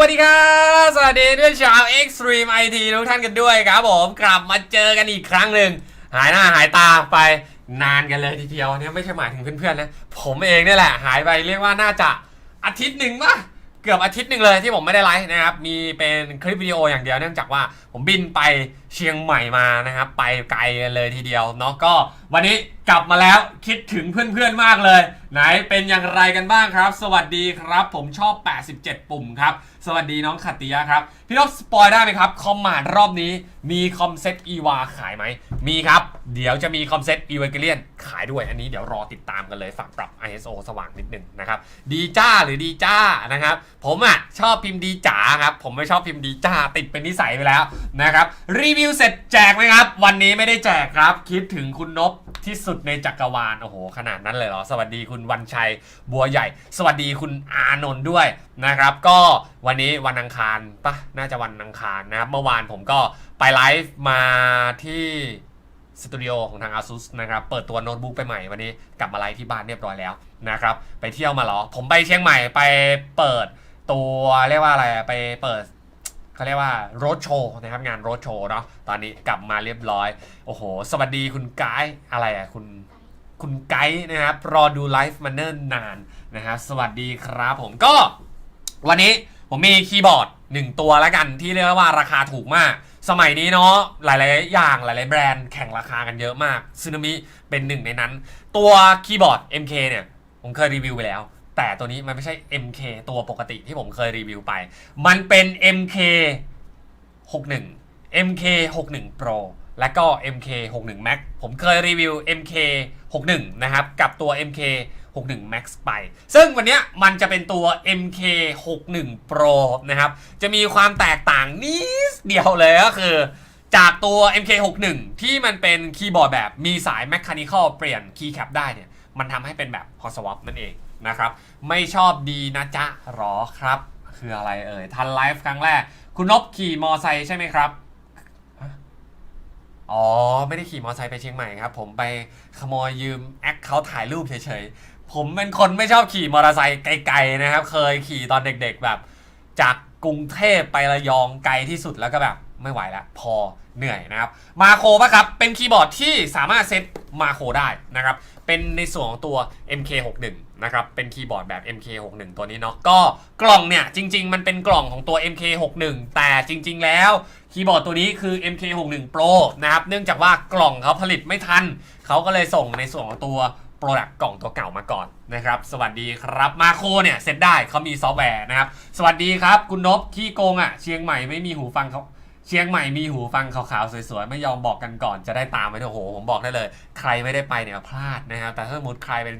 วัสดีครับ สวัสดีด้วยชาว Extreme IT ทุกท่านกันด้วยครับผมกลับมาเจอกันอีกครั้งหนึ่งหายหน้าหายตาไปนานกันเลยทีเดียวเนี่ยไม่ใช่หมายถึงเพื่อนๆนะ ผมเองเนี่ยแหละหายไปเรียกว่าน่าจะอาทิตย์หนึ่งปะเกือบอาทิตย์หนึ่งเลยที่ผมไม่ได้ไลฟ์นะครับ มีเป็นคลิปวิดีโออย่างเดียวเนื่องจากว่าผมบินไปเชียงใหม่มานะครับไปไกลกันเลยทีเดียวเนาะก็วันนี้กลับมาแล้วคิดถึงเพื่อนๆมากเลย ไหนเป็นอย่างไรกันบ้างครับ สวัสดีครับ ผมชอบ 87 ปุ่มครับ สวัสดีน้องขัตติยะครับ พี่นพสปอยได้ไหมครับ คอมมานด์รอบนี้มีคอมเซ็ตอีวาขายไหม มีครับ เดี๋ยวจะมีคอมเซ็ตอีเวเกเลียนขายด้วยอันนี้เดี๋ยวรอติดตามกันเลยฝากปรับ ISO สว่างนิดนึงนะครับดีจ้าหรือดีจ้านะครับผมอะชอบพิมพ์ดีจ๋าครับผมไม่ชอบพิมพ์ดีจ้าติดเป็นนิสัยไปแล้วนะครับรีวิวเสร็จแจกไหมครับ วันนี้ไม่ได้แจกครับ คิดถึงคุณนพที่สุดในจักรวาลโอ้โห ขนาดนั้นเลยเหรอ สวัสดีคุณวันชัยบัวใหญ่ สวัสดีคุณอานนท์ด้วยนะครับ ก็วันนี้วันอังคารปะน่าจะวันอังคารนะครับเมื่อวานผมก็ไปไลฟ์มาที่สตูดิโอของทาง ASUS นะครับ เปิดตัวโน้ตบุ๊กไปใหม่วันนี้กลับมาไลฟ์ที่บ้านเรียบร้อยแล้วนะครับ ไปเที่ยวมาเหรอ ผมไปเชียงใหม่ไปเปิดตัวเรียกว่าอะไรไปเปิด เขาเรียกว่าโรดโชว์นะครับงานโรดโชว์เนาะตอนนี้กลับมาเรียบร้อย โอ้โห สวัสดีคุณไกด์อะไรอะคุณคุณไกด์นะครับรอดูไลฟ์มาเนิ่นนานนะครับสวัสดีครับผมก็ วันนี้ผมมีคีย์บอร์ดหนึ่งตัวแล้วกันที่เรียกว่าราคาถูกมาก สมัยนี้เนาะหลายๆ อย่างหลายๆ แบรนด์แข่งราคากันเยอะมากซึนามิเป็นหนึ่งในนั้น ตัวคีย์บอร์ด MK เนี่ยผมเคยรีวิวไปแล้ว แต่ตัวนี้มันไม่ใช่ MK ตัวปกติที่ผมเคยรีวิวไป มันเป็น MK 61 MK 61 Pro และก็ MK 61 Max ผมเคยรีวิว MK 61นะครับ กับตัว MK 61 Max ไป ซึ่งวันนี้มันจะเป็นตัว MK 61 Pro นะครับ จะมีความแตกต่างนิดเดียวเลยก็คือ จากตัว MK61 ที่มันเป็นคีย์บอร์ดแบบมีสาย Mechanical เปลี่ยนคีย์แคปได้เนี่ย มันทำให้เป็นแบบ Hot Swap นั่นเอง นะครับ ไม่ชอบดีนะจ๊ะหรอครับ คืออะไรเอ่ย ทันไลฟ์ครั้งแรก คุณนบขี่มอไซค์ใช่ไหมครับ อ๋อ ไม่ได้ขี่มอไซค์ไปเชียงใหม่ครับ ผมไปขโมยยืมแอคเขาถ่ายรูปเฉยๆ ผมเป็นคนไม่ชอบขี่มอเตอร์ไซค์ไกลๆนะครับ เคยขี่ตอนเด็กๆแบบ จากกรุงเทพไประยองไกลที่สุดแล้วก็แบบไม่ไหวแล้วพอเหนื่อยนะครับ มาโครปะครับ เป็นคีย์บอร์ดที่สามารถเซตมาโครได้นะครับ เป็นในส่วนของตัว MK61 นะครับ เป็นคีย์บอร์ดแบบ MK61 ตัวนี้เนาะ ก็กล่องเนี่ย จริง ๆ มันเป็นกล่องของตัว MK61 แต่จริง ๆ แล้วคีย์บอร์ดตัวนี้คือ MK61 Pro นะครับ เนื่องจากว่ากล่องเขาผลิตไม่ทัน เขาก็เลยส่งในส่วนของตัวโปรดักต์กล่องตัวเก่ามาก่อนนะครับ สวัสดีครับมาโคเนี่ยเซ็ตได้เขามีซอฟต์แวร์นะครับ สวัสดีครับ คุณนบขี้โกงอะ เชียงใหม่ไม่มีหูฟังเขา เชียงใหม่มีหูฟังขาวๆ สวยๆ ไม่ยอมบอกกันก่อนจะได้ตามไปโอ้โห ผมบอกได้เลย ใครไม่ได้ไปเนี่ยพลาดนะครับ แต่ถ้าสมมติใครเป็น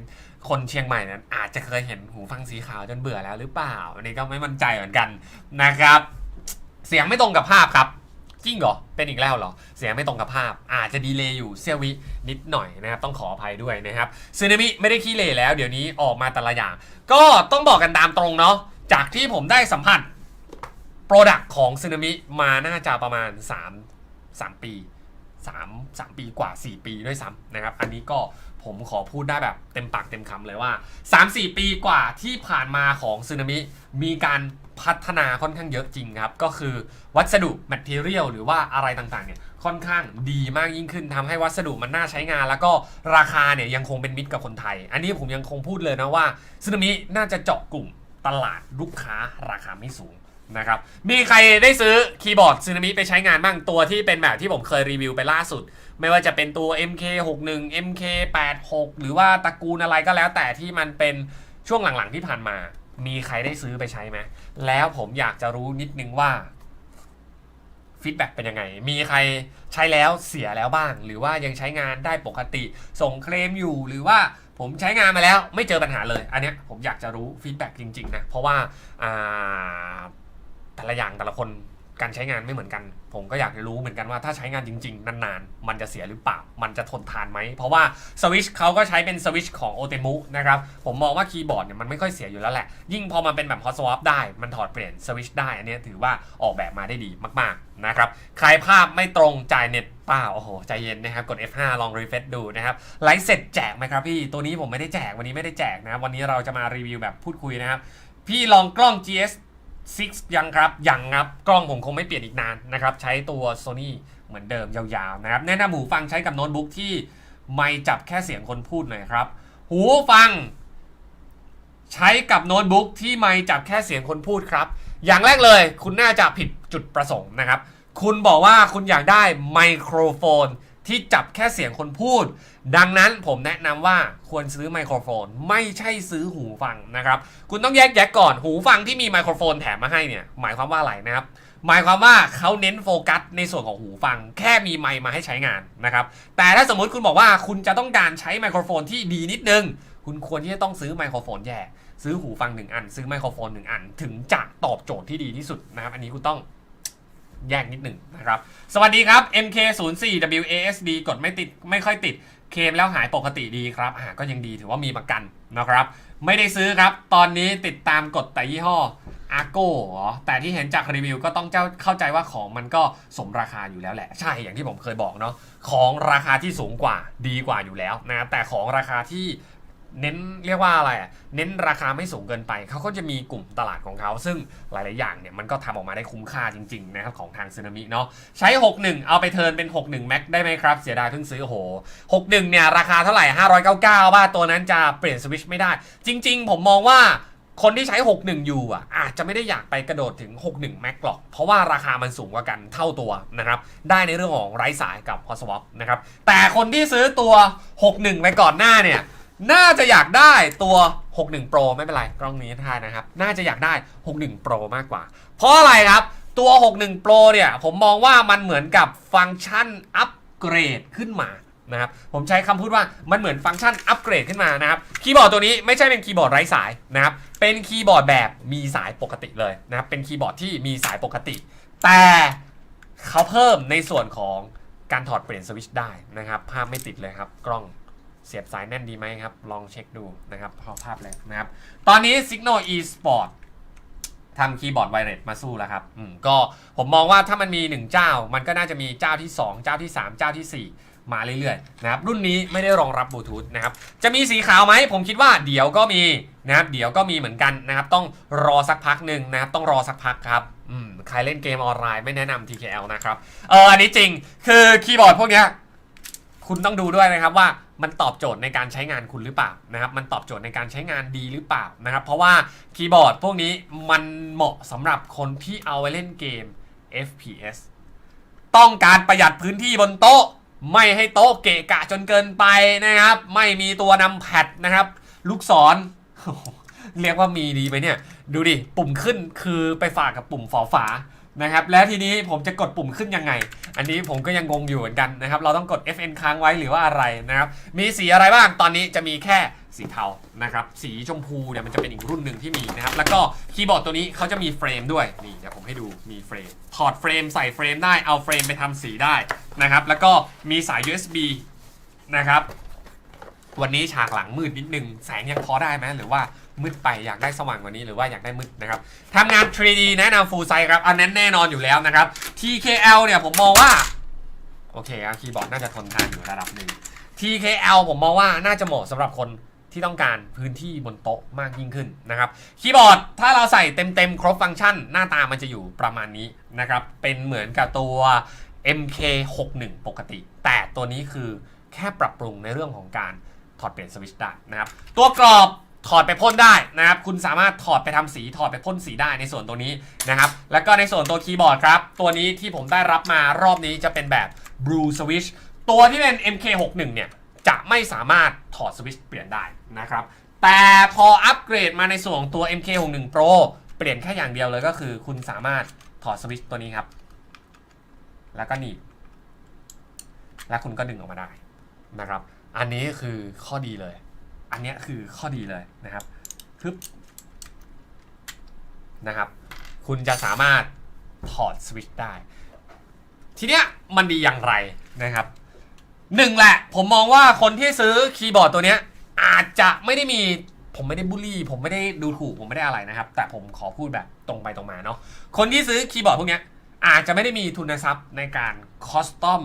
คนเชียงใหม่นั้นอาจจะเคยเห็นหูฟังสีขาวจนเบื่อแล้วหรือเปล่า อันนี้ก็ไม่มั่นใจเหมือนกันนะครับ เสียงไม่ตรงกับภาพครับจริงเหรอ เป็นอีกแล้วเหรอ เสียงไม่ตรงกับภาพ อาจจะดีเลย์อยู่เสี้ยววินิดหน่อยนะครับ ต้องขออภัยด้วยนะครับซึนามิไม่ได้ขี้เลแล้ว เดี๋ยวนี้ออกมาแต่ละอย่าง ก็ต้องบอกกันตามตรงเนาะ จากที่ผมได้สัมผัส โปรดักของซึนามิมาน่าจะประมาณ 3 3 ปี 3 3 ปีกว่า 4 ปีด้วยซ้ำนะครับ อันนี้ก็ผมขอพูดได้แบบเต็มปากเต็มคำเลยว่า 3-4 ปีกว่าที่ผ่านมาของซึนามิมีการพัฒนาค่อนข้างเยอะจริงครับ ก็คือวัสดุ material หรือว่าอะไรต่างๆเนี่ยค่อนข้างดีมากยิ่งขึ้นทำให้วัสดุมันน่าใช้งาน แล้วก็ราคาเนี่ยยังคงเป็นมิตรกับคนไทย อันนี้ผมยังคงพูดเลยนะว่าซึนามิน่าจะเจาะกลุ่มตลาดลูกค้าราคาไม่สูง นะครับ มีใครได้ซื้อคีย์บอร์ดซึนามิไปใช้งานบ้างตัวที่เป็นแบบที่ผมเคยรีวิวไปล่าสุด ไม่ว่าจะเป็นตัว MK61 MK86 หรือว่าตระกูลอะไรก็แล้วแต่ที่มันเป็นช่วงหลังๆที่ผ่านมา มีใครได้ซื้อไปใช้ไหมแล้วผมอยากจะรู้นิดนึงว่าฟีดแบ็กเป็นยังไง มีใครใช้แล้วเสียแล้วบ้าง หรือว่ายังใช้งานได้ปกติ ส่งเคลมอยู่ หรือว่าผมใช้งานมาแล้วไม่เจอปัญหาเลย อันเนี้ยผมอยากจะรู้ฟีดแบ็กจริง ๆ นะ เพราะว่าอ่า แต่ละอย่างแต่ละคนการใช้งานไม่เหมือนกัน ผมก็อยากรู้เหมือนกันว่าถ้าใช้งานจริง ๆ นานๆ มันจะเสียหรือเปล่า มันจะทนทานไหม เพราะว่าสวิชเขาก็ใช้เป็นสวิชของโอเตมุนะครับ ผมมองว่าคีย์บอร์ดเนี่ยมันไม่ค่อยเสียอยู่แล้วแหละ ยิ่งพอมันเป็นแบบ hot swap ได้ มันถอดเปลี่ยนสวิชได้ อันนี้ถือว่าออกแบบมาได้ดีมากๆนะครับใครภาพไม่ตรงจ่ายเน็ตเปล่า โอ้โห ใจเย็นนะครับ กด F5 ลองรีเฟซดูนะครับ ไลฟ์เสร็จแจกไหมครับพี่ ตัวนี้ผมไม่ได้แจก วันนี้ไม่ได้แจกนะ วันนี้เราจะมารีวิวแบบพูดคุยนะครับ พี่ลองกล้อง GS 6 ยังครับ ยังครับ กล้องผมคงไม่เปลี่ยนอีกนานนะครับ ใช้ตัว Sony เหมือนเดิมยาวๆนะครับ แนะนำหูฟังใช้กับโน้ตบุ๊กที่ไม่จับแค่เสียงคนพูดหน่อยครับ หูฟัง ใช้กับโน้ตบุ๊กที่ไม่จับแค่เสียงคนพูดครับ อย่างแรกเลย คุณน่าจะผิดจุดประสงค์นะครับ คุณบอกว่าคุณอยากได้ไมโครโฟน ที่จับแค่เสียงคนพูด ดังนั้นผมแนะนำว่าควรซื้อไมโครโฟน ไม่ใช่ซื้อหูฟังนะครับ คุณต้องแยกแยะก่อนหูฟังที่มีไมโครโฟนแถมมาให้เนี่ย หมายความว่าอะไรนะครับ หมายความว่าเขาเน้นโฟกัสในส่วนของหูฟัง แค่มีไมค์มาให้ใช้งานนะครับ แต่ถ้าสมมุติคุณบอกว่าคุณจะต้องการใช้ไมโครโฟนที่ดีนิดนึง คุณควรที่จะต้องซื้อไมโครโฟนแยกซื้อหูฟังหนึ่งอัน ซื้อไมโครโฟนหนึ่งอัน ถึงจะตอบโจทย์ที่ดีที่สุดนะครับ อันนี้คุณต้อง แยกนิดหนึ่งนะครับ สวัสดีครับ MK04WASD กดไม่ติดไม่ค่อยติด เคมแล้วหายปกติดีครับอ่าก็ยังดีถือว่ามีประกันนะครับ ไม่ได้ซื้อครับ ตอนนี้ติดตามกดแต่ยี่ห้ออาโก้แต่ที่เห็นจากรีวิวก็ต้องเจ้าเข้าใจว่าของมันก็สมราคาอยู่แล้วแหละ ใช่อย่างที่ผมเคยบอกเนาะของราคาที่สูงกว่าดีกว่าอยู่แล้วนะแต่ของราคาที่ เน้นเรียกว่าอะไรอะเน้นราคาไม่สูงเกินไป เขาก็จะมีกลุ่มตลาดของเขา ซึ่งหลาย ๆ อย่างเนี่ยมันก็ทำออกมาได้คุ้มค่าจริง ๆ นะครับของทางซึนามิเนาะใช้ 61 เอาไปเทิร์นเป็น 61 Max ได้ไหมครับ เสียดายเพิ่งซื้อโห 61 เนี่ย ราคาเท่าไหร่ 599บาทตัวนั้นจะเปลี่ยนสวิชไม่ได้ จริง ๆ ผมมองว่าคนที่ใช้ 61 อยู่อะอาจจะไม่ได้อยากไปกระโดดถึง 61 Max หรอก เพราะว่าราคามันสูงกว่ากันเท่าตัวนะครับ ได้ในเรื่องของไร้สายกับ Hot Swap นะครับ แต่คนที่ซื้อตัว 61ไปก่อนหน้าเนี่ย น่าจะอยากได้ตัว 61 Pro ไม่เป็นไร กล้องนี้ท่ายนะครับ น่าจะอยากได้ 61 Pro มากกว่า เพราะอะไรครับ ตัว 61 Pro เนี่ย ผมมองว่ามันเหมือนกับฟังก์ชันอัปเกรดขึ้นมานะครับ ผมใช้คำพูดว่ามันเหมือนฟังก์ชันอัปเกรดขึ้นมานะครับ คีย์บอร์ดตัวนี้ไม่ใช่เป็นคีย์บอร์ดไร้สายนะครับ เป็นคีย์บอร์ดแบบมีสายปกติเลยนะครับ เป็นคีย์บอร์ดที่มีสายปกติ แต่เขาเพิ่มในส่วนของการถอดเปลี่ยนสวิตช์ได้นะครับ ภาพไม่ติดเลยครับ กล้อง เสียบสายแน่นดีไหมครับ ลองเช็คดูนะครับพอภาพเลยนะครับ ตอนนี้ Signal eSport ทำคีย์บอร์ดไวเลสมาสู้แล้วครับอืมก็ผมมองว่าถ้ามันมี 1 เจ้า มันก็น่าจะมีเจ้าที่ 2 เจ้าที่ 3 เจ้าทีสี่ 4 มาเรื่อยๆนะครับรุ่นนี้ไม่ได้รองรับบลูทูธนะครับจะมีสีขาวไหมผมคิดว่าเดี๋ยวก็มีนะครับเดี๋ยวก็มีเหมือนกันนะครับต้องรอสักพักหนึ่งนะครับต้องรอสักพักครับอืมใครเล่นเกมออนไลน์ไม่แนะนำ TKL นะครับเอออันนี้จริงคือคีย์บอร์ดพวกเนี้ย คุณต้องดูด้วยนะครับว่ามันตอบโจทย์ในการใช้งานคุณหรือเปล่านะครับ มันตอบโจทย์ในการใช้งานดีหรือเปล่านะครับ เพราะว่าคีย์บอร์ดพวกนี้มันเหมาะสำหรับคนที่เอาไว้เล่นเกม FPS ต้องการประหยัดพื้นที่บนโต๊ะ ไม่ให้โต๊ะเกะกะจนเกินไปนะครับ ไม่มีตัวนำแพดนะครับ ลูกศรเรียกว่ามีดีไหมเนี่ย ดูดิ ปุ่มขึ้นคือไปฝากกับปุ่มฝอฝา นะครับแล้วทีนี้ผมจะกดปุ่มขึ้นยังไง อันนี้ผมก็ยังงงอยู่เหมือนกันนะครับ เราต้องกด FN ค้างไว้หรือว่าอะไรนะครับ มีสีอะไรบ้างตอนนี้จะมีแค่สีเทานะครับ สีชมพูเนี่ยมันจะเป็นอีกรุ่นหนึ่งที่มีนะครับ แล้วก็คีย์บอร์ดตัวนี้เขาจะมีเฟรมด้วย นี่เดี๋ยวผมให้ดูมีเฟรม ถอดเฟรมใส่เฟรมได้ เอาเฟรมไปทำสีได้นะครับ แล้วก็มีสาย USB นะครับ วันนี้ฉากหลังมืดนิดนึง แสงยังพอได้ไหมหรือว่า มืดไปอยากได้สว่างกว่านี้หรือว่าอยากได้มืดนะครับทำงาน 3D แนะนำ full size ครับ อันนั้นแน่นอนอยู่แล้วนะครับ TKL เนี่ยผมมองว่า โอเคครับคีย์บอร์ดน่าจะทนทานอยู่ระดับหนึ่ง TKL ผมมองว่าน่าจะเหมาะสำหรับคนที่ต้องการพื้นที่บนโต๊ะมากยิ่งขึ้นนะครับคีย์บอร์ดถ้าเราใส่เต็มๆ ครบฟังก์ชัน หน้าตามันจะอยู่ประมาณนี้นะครับ เป็นเหมือนกับตัว MK61 ปกติ แต่ตัวนี้คือแค่ปรับปรุงในเรื่องของการถอดเปลี่ยนสวิตช์ได้นะครับ ตัวกรอบ ถอดไปพ่นได้นะครับ คุณสามารถถอดไปทำสีถอดไปพ่นสีได้ในส่วนตัวนี้นะครับ แล้วก็ในส่วนตัวคีย์บอร์ดครับ ตัวนี้ที่ผมได้รับมารอบนี้จะเป็นแบบ Blue Switch ตัวที่เป็น MK61 เนี่ย จะไม่สามารถถอดสวิตช์เปลี่ยนได้นะครับ แต่พออัปเกรดมาในส่วนของตัว MK61 Pro เปลี่ยนแค่อย่างเดียวเลยก็คือ คุณสามารถถอดสวิตช์ตัวนี้ครับ แล้วก็หนีบแล้วคุณก็ดึงออกมาได้นะครับ อันนี้คือข้อดีเลย อันนี้คือข้อดีเลยนะครับปึ๊บนะครับ คุณจะสามารถถอดสวิตช์ได้ ทีเนี้ยมันดีอย่างไรนะครับหนึ่งแหละ ผมมองว่าคนที่ซื้อคีย์บอร์ดตัวเนี้ยอาจจะไม่ได้มีผมไม่ได้บูลลี่ ผมไม่ได้ดูถูก ผมไม่ได้อะไรนะครับ แต่ผมขอพูดแบบตรงไปตรงมาเนาะคนที่ซื้อคีย์บอร์ดพวกเนี้ยอาจจะไม่ได้มีทุนทรัพย์ในการคอสตอม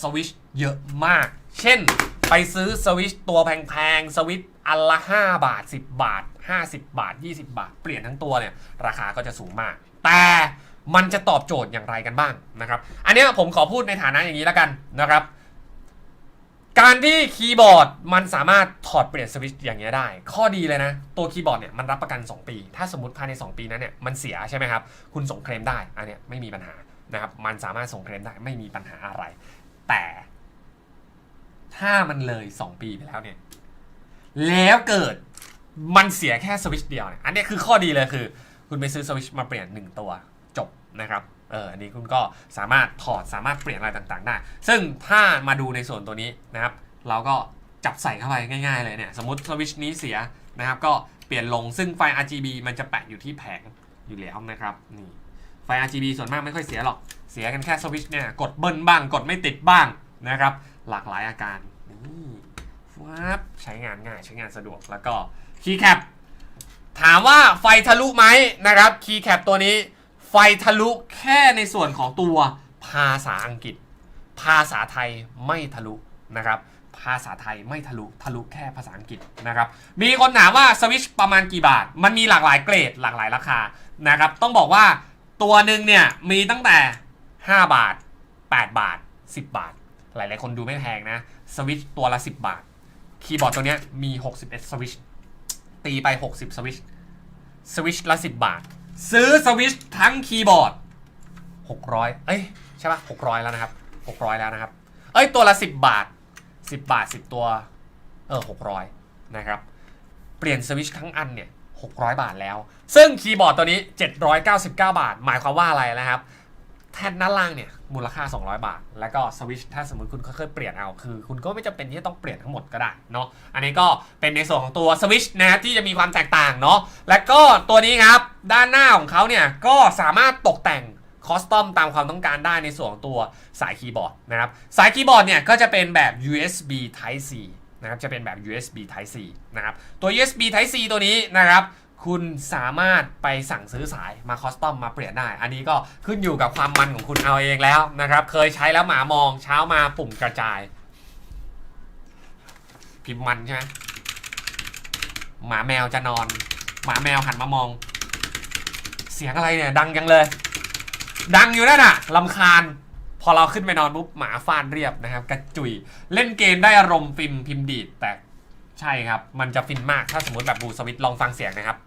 สวิตช์เยอะมาก เช่น ไปซื้อสวิตช์ตัวแพงๆ สวิตช์อันละ 5 บาท 10 บาท 50 บาท 20 บาท เปลี่ยนทั้งตัวเนี่ย ราคาก็จะสูงมาก แต่มันจะตอบโจทย์อย่างไรกันบ้างนะครับ อันนี้ผมขอพูดในฐานะอย่างนี้แล้วกันนะครับ การที่คีย์บอร์ดมันสามารถถอดเปลี่ยนสวิตช์อย่างเงี้ได้ ข้อดีเลยนะ ตัวคีย์บอร์ดเนี่ยมันรับประกัน 2 ปี ถ้าสมมติภายใน 2 ปีนั้นเนี่ยมันเสียใช่ไหมครับ คุณส่งเคลมได้ อันเนี้ยไม่มีปัญหานะครับ มันสามารถส่งเคลมได้ไม่มีปัญหาอะไร แต่ ถ้ามันเลย 2 ปีไปแล้วเนี่ย แล้วเกิดมันเสียแค่สวิตช์เดียวเนี่ย อันนี้คือข้อดีเลยคือ คุณไปซื้อสวิตช์มาเปลี่ยน 1 ตัวจบนะครับ เออ อันนี้คุณก็สามารถถอดสามารถเปลี่ยนอะไรต่างๆได้ ซึ่งถ้ามาดูในส่วนตัวนี้นะครับ เราก็จับใส่เข้าไปง่ายๆเลยเนี่ย สมมติสวิตช์นี้เสียนะครับ ก็เปลี่ยนลง ซึ่งไฟ RGB มันจะแปะอยู่ที่แผงอยู่แล้วนะครับ นี่ ไฟ RGB ส่วนมากไม่ค่อยเสียหรอก เสียกันแค่สวิตช์เนี่ย กดเบิ้ลบ้าง กดไม่ติดบ้างนะครับ หลากหลายอาการนี่ฟับใช้งานง่ายใช้งานสะดวกแล้วก็คีย์แคปถามว่าไฟทะลุไหมนะครับคีย์แคปตัวนี้ไฟทะลุแค่ในส่วนของตัวภาษาอังกฤษ ภาษาไทยไม่ทะลุนะครับ ภาษาไทยไม่ทะลุทะลุแค่ภาษาอังกฤษนะครับ มีคนถามว่าสวิชประมาณกี่บาท มันมีหลากหลายเกรดหลากหลายราคานะครับ ต้องบอกว่าตัวหนึ่งเนี่ยมีตั้งแต่ 5 บาท 8 บาท 10 บาท หลาย ๆ คนดูไม่แพงนะ สวิตชตัวละ 10 บาท คีย์บอร์ดตัวเนี้ยมี 61 สวิตชตีไป 60 สวิตชสวิตชละ 10 บาท ซื้อสวิตชทั้งคีย์บอร์ด 600 เอ้ย ใช่ปะ600 แล้วนะครับ 600 แล้วนะครับ เอ้ย ตัวละ 10 บาท 10 บาท 10 ตัว เออ 600 นะครับ เปลี่ยนสวิตชทั้งอันเนี่ย600 บาทแล้ว ซึ่งคีย์บอร์ดตัวนี้ 799 บาท หมายความว่าอะไรนะครับ แท่นด้านล่างเนี่ยมูลค่า 200 บาท แล้วก็สวิชถ้าสมมติคุณค่อยๆเปลี่ยนเอาคือ คุณก็ไม่จำเป็นที่จะต้องเปลี่ยนทั้งหมดก็ได้เนาะอันนี้ก็เป็นในส่วนของตัวสวิชนะที่จะมีความแตกต่างเนาะและก็ตัวนี้ครับด้านหน้าของเขาเนี่ยก็สามารถตกแต่งคอสตอมตามความต้องการได้ในส่วนของตัวสายคีย์บอร์ดนะครับสายคีย์บอร์ดเนี่ยก็จะเป็นแบบ USB Type C นะครับจะเป็นแบบ USB Type C นะครับตัว USB Type C ตัวนี้นะครับ คุณสามารถไปสั่งซื้อสายมาคอสตอมมาเปลี่ยนได้ อันนี้ก็ขึ้นอยู่กับความมันของคุณเอาเองแล้วนะครับ เคยใช้แล้วหมามองเช้ามาปุ่มกระจาย พิมพ์มันใช่ไหมหมาแมวจะนอน หมาแมวหันมามอง เสียงอะไรเนี่ย ดังจังเลย ดังอยู่นั่นน่ะลำคาญ พอเราขึ้นไปนอนปุ๊บหมาฟาดเรียบนะครับ กระจุย เล่นเกมได้อารมณ์ฟิมพิมพ์ดีดแต่ใช่ครับ มันจะฟินมาก ถ้าสมมติแบบบูสวิตลองฟังเสียงนะครับ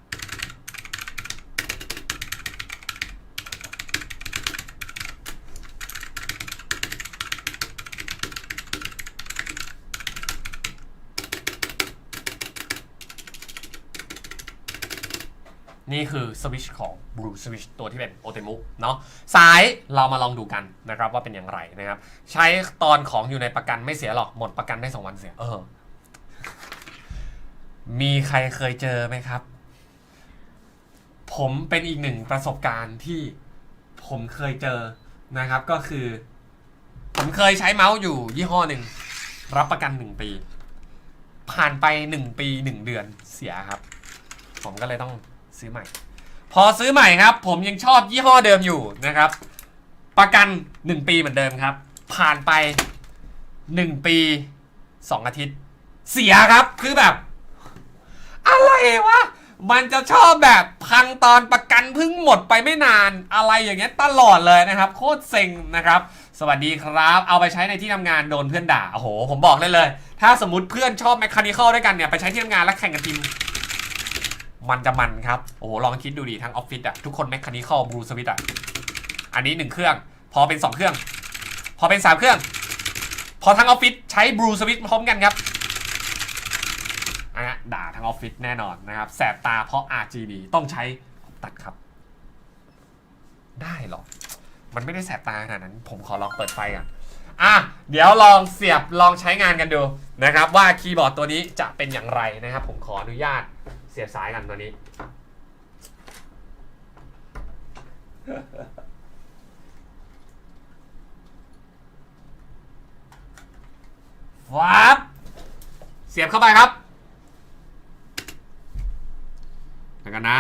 นี่คือสวิตชของ Blue Switch ตัวที่เป็น o t e m u เนาะสายเรามาลองดูกันนะครับว่าเป็นอย่างไรนะครับ ใช้ตอนของอยู่ในประกันไม่เสียหรอกหมดประกันได้2วันเสีย เออ มีใครเคยเจอไหมครับ ผมเป็นอีกหนึ่งประสบการณ์ที่ผมเคยเจอนะครับ ก็คือ ผมเคยใช้เมาส์อยู่ยี่ห้อหนึ่ง รับประกัน1ปี ผ่านไป1ปี1เดือนเสียครับ ผมก็เลยต้อง ซื้อใหม่ พอซื้อใหม่ครับ ผมยังชอบยี่ห้อเดิมอยู่นะครับ ประกัน 1 ปีเหมือนเดิมครับ ผ่านไป 1 ปี 2 อาทิตย์ เสียครับคือแบบ อะไรวะ มันจะชอบแบบพังตอนประกันเพิ่งหมดไปไม่นานอะไรอย่างเงี้ยตลอดเลยนะครับ โคตรเซ็งนะครับสวัสดีครับ เอาไปใช้ในที่ทำงานโดนเพื่อนด่า โอ้โห ผมบอกได้เลย ถ้าสมมติเพื่อนชอบแมคคานิคอลด้วยกันเนี่ย ไปใช้ที่ทำงานแล้วแข่งกันทีม มันจะมันครับ โอ้โหลองคิดดูดิทั้งออฟฟิศอะทุกคนแมคคานิคอลบลูสวิตอะอันนี้หนึ่งเครื่อง พอเป็นสองเครื่อง พอเป็นสามเครื่อง พอทั้งออฟฟิศใช้บลูสวิตพร้อมกันครับอันนี้ด่าทั้งออฟฟิศแน่นอนนะครับ แสบตาเพราะ RGB ต้องใช้ตัดครับ ได้หรอ มันไม่ได้แสบตาขนาดนั้น ผมขอลองเปิดไฟก่อนอะเดี๋ยวลองเสียบลองใช้งานกันดูนะครับ ว่าคีย์บอร์ดตัวนี้จะเป็นอย่างไรนะครับ ผมขออนุญาต เสียบสายกันตัวนี้ วับเสียบเข้าไปครับแล้วกันนะ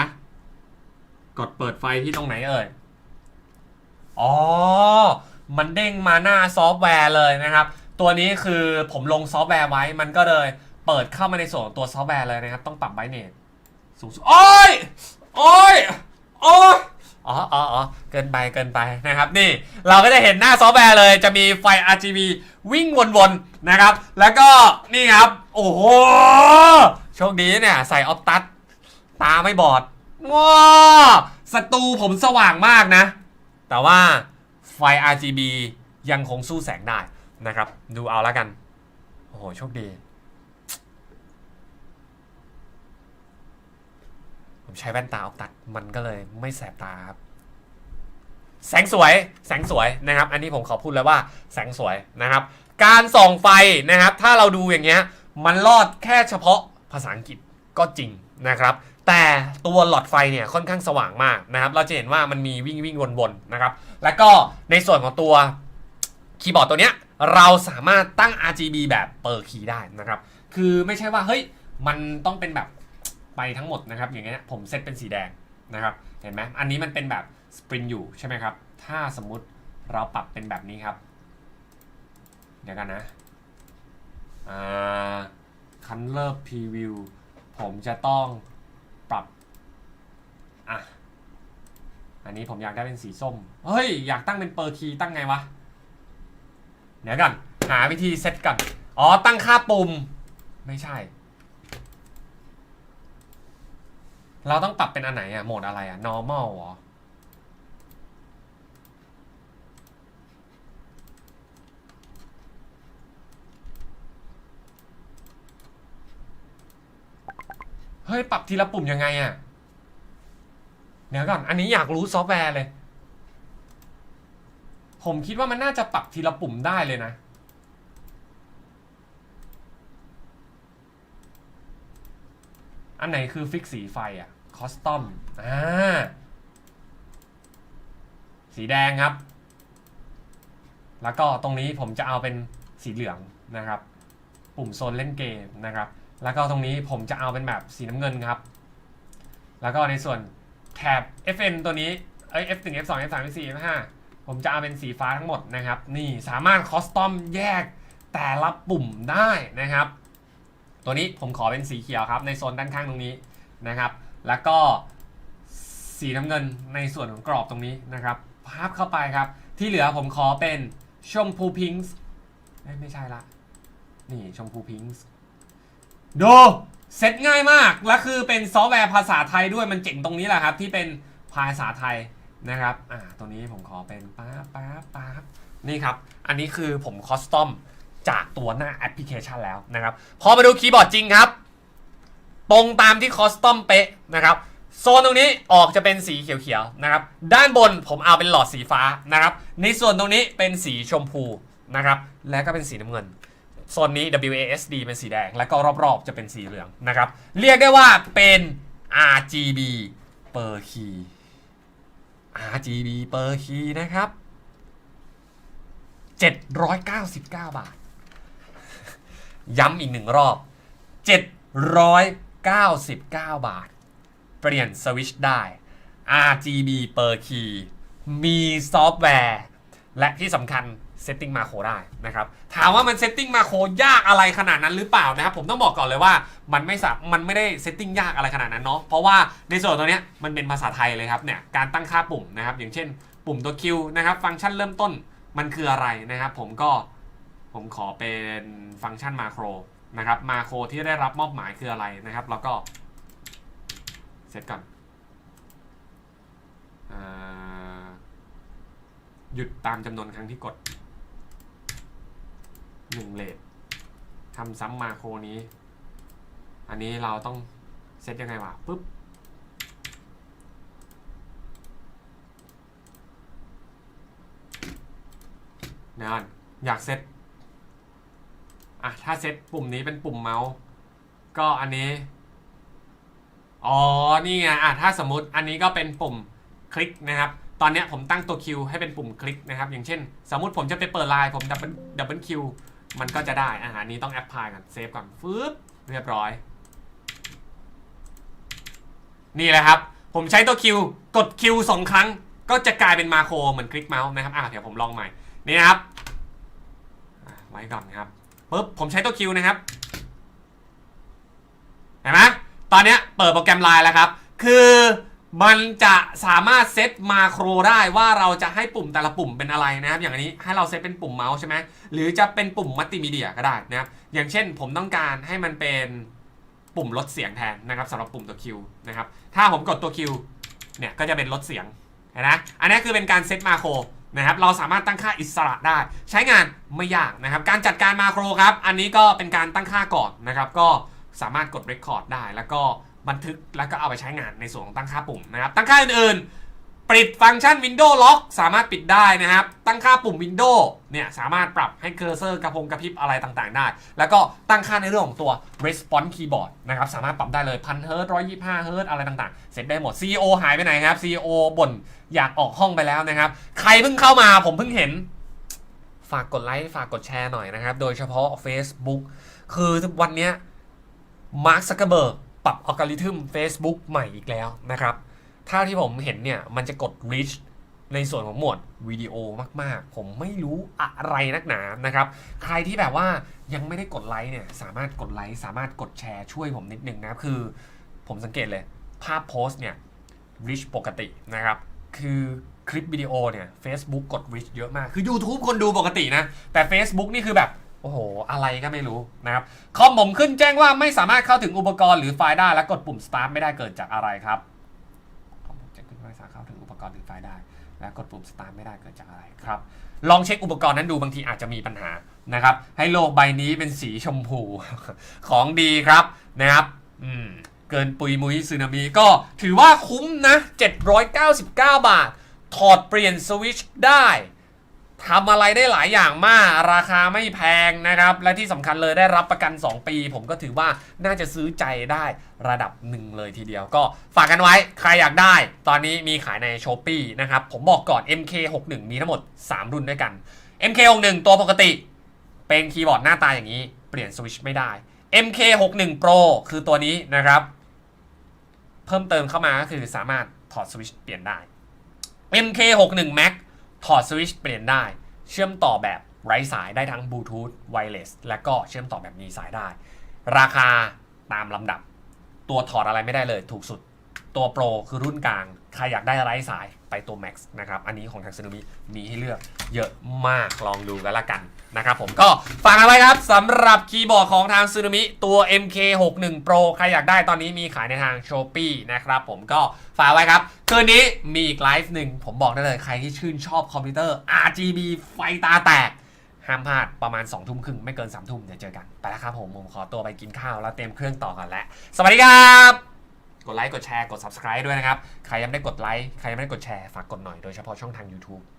กดเปิดไฟที่ตรงไหนเอ่ย อ๋อ มันเด้งมาหน้าซอฟต์แวร์เลยนะครับ ตัวนี้คือผมลงซอฟต์แวร์ไว้มันก็เลย เปิดเข้ามาในส่วนของตัวซอฟต์แวร์เลยนะครับ ต้องปรับไบเนตสูงสุดโอ้ยโอ้ยโอ้ยอ๋ออ๋ออเกินไปเกินไปนะครับนี่ เราก็จะเห็นหน้าซอฟต์แวร์เลยจะมีไฟ RGB วิ่งวนๆนะครับ แล้วก็นี่ครับ โอ้โหโชคดีเนี่ย ใส่ออฟตัสตาไม่บอดว้าสตูผมสว่างมากนะ แต่ว่าไฟ RGB ยังคงสู้แสงได้นะครับ ดูเอาแล้วกัน โอ้โห โชคดี ผม ใช้แว่นตาออกตัดมันก็เลยไม่แสบตาครับแสงสวยแสงสวยนะครับ อันนี้ผมขอพูดแล้วว่าแสงสวยนะครับ การส่องไฟนะครับ ถ้าเราดูอย่างเงี้ยมันรอดแค่เฉพาะภาษาอังกฤษก็จริงนะครับ แต่ตัวหลอดไฟเนี่ยค่อนข้างสว่างมากนะครับ เราจะเห็นว่ามันมีวิ่งวิ่งวนๆนะครับ แล้วก็ในส่วนของตัวคีย์บอร์ดตัวเนี้ยเราสามารถตั้ง RGB แบบเปิดคีย์ได้นะครับ คือไม่ใช่ว่าเฮ้ยมันต้องเป็นแบบ ไปทั้งหมดนะครับอย่างเงี้ยผมเซตเป็นสีแดงนะครับเห็นไหมอันนี้มันเป็นแบบสปริงอยู่ใช่ไหมครับถ้าสมมุติเราปรับเป็นแบบนี้ครับ เดี๋ยวกันนะอ่า color preview ผมจะต้องปรับอะอันนี้ผมอยากได้เป็นสีส้ม เฮ้ย อยากตั้งเป็นเปอร์คีตั้งไงวะ เดี๋ยวกัน หาวิธีเซตก่อนอ๋อ ตั้งค่าปุ่ม ไม่ใช่ เราต้องปรับเป็นอันไหนอะโหมดอะไรอะ normal หรอ เฮ้ย ปรับทีละปุ่มยังไงอะเดี๋ยวก่อน อันนี้อยากรู้ซอฟต์แวร์เลย ผมคิดว่ามันน่าจะปรับทีละปุ่มได้เลยนะ อันไหนคือฟิกสีไฟอะคอสตอมอ่าสีแดงครับ แล้วก็ตรงนี้ผมจะเอาเป็นสีเหลืองนะครับ ปุ่มโซนเล่นเกมนะครับ แล้วก็ตรงนี้ผมจะเอาเป็นแบบสีน้ำเงินครับ แล้วก็ในส่วนแถบ FN ตัวนี้เอ้ย F1 F2 F3 F4 F5 ผมจะเอาเป็นสีฟ้าทั้งหมดนะครับ นี่สามารถคอสตอมแยกแต่ละปุ่มได้นะครับ ตัวนี้ผมขอเป็นสีเขียวครับในโซนด้านข้างตรงนี้นะครับ แล้วก็สีน้ำเงินในส่วนของกรอบตรงนี้นะครับภาพเข้าไปครับ ที่เหลือผมขอเป็นชมพูพิงค์ไม่ใช่ละนี่ชมพูพิงค์ดูเซตง่ายมาก และคือเป็นซอฟต์แวร์ภาษาไทยด้วยมันเจ๋งตรงนี้แหละครับ ที่เป็นภาษาไทยนะครับ อ่า ตัวนี้ผมขอเป็นป๊าป๊าป๊านี่ครับ อันนี้คือผมคอสตอม จากตัวหน้าแอปพลิเคชันแล้วนะครับ พอมาดูคีย์บอร์ดจริงครับ ตรงตามที่คอสตอมเป๊ะนะครับโซนตรงนี้ออกจะเป็นสีเขียวๆนะครับ ด้านบนผมเอาเป็นหลอดสีฟ้านะครับ ในส่วนตรงนี้เป็นสีชมพูนะครับ และก็เป็นสีน้ำเงิน โซนนี้ WASD เป็นสีแดง แล้วก็รอบๆ จะเป็นสีเหลืองนะครับ เรียกได้ว่าเป็น RGB per key RGB per key นะครับ 799 บาท ย้ำอีกหนึ่งรอบ 799 บาท เปลี่ยนสวิชได้ RGB per key มีซอฟต์แวร์ และที่สำคัญเซตติ้งมาโครได้นะครับ ถามว่ามันเซตติ้งมาโครยากอะไรขนาดนั้นหรือเปล่านะครับ ผมต้องบอกก่อนเลยว่ามันไม่สับมันไม่ได้เซตติ้งยากอะไรขนาดนั้นเนาะเพราะว่าในส่วนตัวเนี้ยมันเป็นภาษาไทยเลยครับเนี่ยการตั้งค่าปุ่มนะครับ อย่างเช่น ปุ่มตัว Q นะครับ ฟังก์ชันเริ่มต้นมันคืออะไรนะครับ ผมก็ ผมขอเป็นฟังก์ชันมาโครนะครับ มาโครที่ได้รับมอบหมายคืออะไรนะครับ แล้วก็เซตก่อนอหยุดตามจำนวนครั้งที่กดหนึ่งเลททำซ้ำมาโครนี้ อันนี้เราต้องเซตยังไงวะปุ๊บเดี๋ยวก่อนอยากเซต อะถ้าเซตปุ่มนี้เป็นปุ่มเมาส์ก็อันนี้ อ๋อ นี่ไงอะถ้าสมมติอันนี้ก็เป็นปุ่มคลิกนะครับ ตอนเนี้ยผมตั้งตัว Q ให้เป็นปุ่มคลิกนะครับ อย่างเช่น สมมติผมจะไปเปิดไลน์ผมดับเบิลดับเบิลคิวมันก็จะได้อาหารนี้ต้องแอปพลายก่อนเซฟก่อนฟึบเรียบร้อย นี่แหละครับ ผมใช้ตัว Q กด Q สองครั้ง ก็จะกลายเป็นมาโครเหมือนคลิกเมาส์นะครับอะเดี๋ยวผมลองใหม่ นี่นะครับไว้ก่อนนะครับ ปุ๊บผมใช้ตัว Q นะครับเห็นไหมตอนนี้เปิดโปรแกรมไลน์แล้วครับ คือมันจะสามารถเซตมาโครได้ว่าเราจะให้ปุ่มแต่ละปุ่มเป็นอะไรนะครับ อย่างนี้ให้เราเซตเป็นปุ่มเมาส์ใช่ไหมหรือจะเป็นปุ่มมัลติมีเดียก็ได้นะครับ อย่างเช่นผมต้องการให้มันเป็นปุ่มลดเสียงแทนนะครับสำหรับปุ่มตัว Q นะครับ ถ้าผมกดตัว Q เนี่ยก็จะเป็นลดเสียงนไหมอันนี้คือเป็นการเซตมาโคร นะครับเราสามารถตั้งค่าอิสระได้ ใช้งานไม่ยากนะครับ การจัดการมาโครครับ อันนี้ก็เป็นการตั้งค่าก่อนนะครับ ก็สามารถกด Record ได้ แล้วก็บันทึกแล้วก็เอาไปใช้งานในส่วนของตั้งค่าปุ่มนะครับ ตั้งค่าอื่นๆ ปิดฟังก์ชัน Windows Lock สามารถปิดได้นะครับ ตั้งค่าปุ่ม Windows เนี่ยสามารถปรับให้เคอร์เซอร์กระพงกระพริบอะไรต่างๆ ได้ แล้วก็ตั้งค่าในเรื่องของตัว Response Keyboard นะครับ สามารถปรับได้เลยพันเฮิร์ตร้อยยี่ห้าเฮิร์ตอะไรต่างๆ เสร็จได้หมด CEO หายไปไหนครับ CEO บ่นอยากออกห้องไปแล้วนะครับ ใครเพิ่งเข้ามาผมเพิ่งเห็น ฝากกดไลค์ฝากกดแชร์หน่อยนะครับ โดยเฉพาะ Facebook คือวันนี้มาร์คซักเกอร์เบิร์กปรับอัลกอริทึม Facebook ใหม่อีกแล้วนะครับ ถ้าที่ผมเห็นเนี่ย มันจะกด reach ในส่วนของหมวดวิดีโอมาก ๆ ผมไม่รู้อะไรนักหนานะครับ ใครที่แบบว่ายังไม่ได้กดไลค์เนี่ย สามารถกดไลค์ สามารถกดแชร์ช่วยผมนิดนึงนะคือ ผมสังเกตเลย ภาพโพสต์เนี่ย reach ปกตินะครับ คือคลิปวิดีโอเนี่ย Facebook กด reach เยอะมาก คือ YouTube คนดูปกตินะ แต่ Facebook นี่คือแบบโอ้โห อะไรก็ไม่รู้นะครับ คอมผมขึ้นแจ้งว่าไม่สามารถเข้าถึงอุปกรณ์หรือไฟล์ได้และกดปุ่ม start ไม่ได้เกิดจากอะไรครับ ผมจะขึ้นว่าไม่สามารถเข้าถึงอุปกรณ์หรือไฟล์ได้ และกดปุ่มสตาร์ทไม่ได้เกิดจากอะไรครับ ลองเช็คอุปกรณ์นั้นดูบางทีอาจจะมีปัญหานะครับ ให้โลกใบนี้เป็นสีชมพูของดีครับนะครับ อืมเกินปุยมุยซึนามิก็ถือว่าคุ้มนะ 799 บาท ถอดเปลี่ยนสวิตช์ได้ ทำอะไรได้หลายอย่างมาก ราคาไม่แพงนะครับ และที่สำคัญเลยได้รับประกัน 2 ปี ผมก็ถือว่าน่าจะซื้อใจได้ระดับหนึ่งเลยทีเดียว ก็ฝากกันไว้ใครอยากได้ ตอนนี้มีขายใน s h อ p e e นะครับ ผมบอกก่อน MK61 มีทั้งหมด 3 รุ่นด้วยกัน MK61 ตัวปกติ เป็นคีย์บอร์ดหน้าตาอย่างนี้ เปลี่ยนสวิตช์ไม่ได้ MK61 Pro คือตัวนี้นะครับ เพิ่มเติมเข้ามาก็คือสามารถถอดสวิตช์เปลี่ยนได้ MK61 Max ถอดสวิตช์เปลี่ยนได้ เชื่อมต่อแบบไร้สายได้ทั้งบลูทูธไวเลสและก็เชื่อมต่อแบบมีสายได้ ราคาตามลำดับ ตัวถอดอะไรไม่ได้เลยถูกสุด ตัวโปรคือรุ่นกลาง ใครอยากได้ไร้สายไปตัว Max นะครับ อันนี้ของทางซูมิมีให้เลือกเยอะมากลองดูกันละกัน นะครับผมก็ฝากเอาไว้ครับสำหรับคีย์บอร์ดของทางซูมิตัว MK61 Pro ใครอยากได้ตอนนี้มีขายในทาง s h อ p e e นะครับผมก็ฝากไว้ครับ คืนนี้มีอีกไลฟ์หนึ่ง ผมบอกได้เลยใครที่ชื่นชอบคอมพิวเตอร์ RGB ไฟตาแตก ห้ามพลาดประมาณ2องทุ่มครึ่ง ไม่เกิน3ามทุ่มเดี๋ยวเจอกัน ไปแล้วครับผม ผมขอตัวไปกินข้าวแล้วเตรียมเครื่องต่อกันแล้ว สวัสดีครับกดไลค์กดแชร์กด subscribe ด้วยนะครับใครยังไม่ได้กดไลค์ใครยังไม่ได้กดแชร์ฝากกดหน่อยโดยเฉพาะช่องทาง YouTube ไปแล้วครับ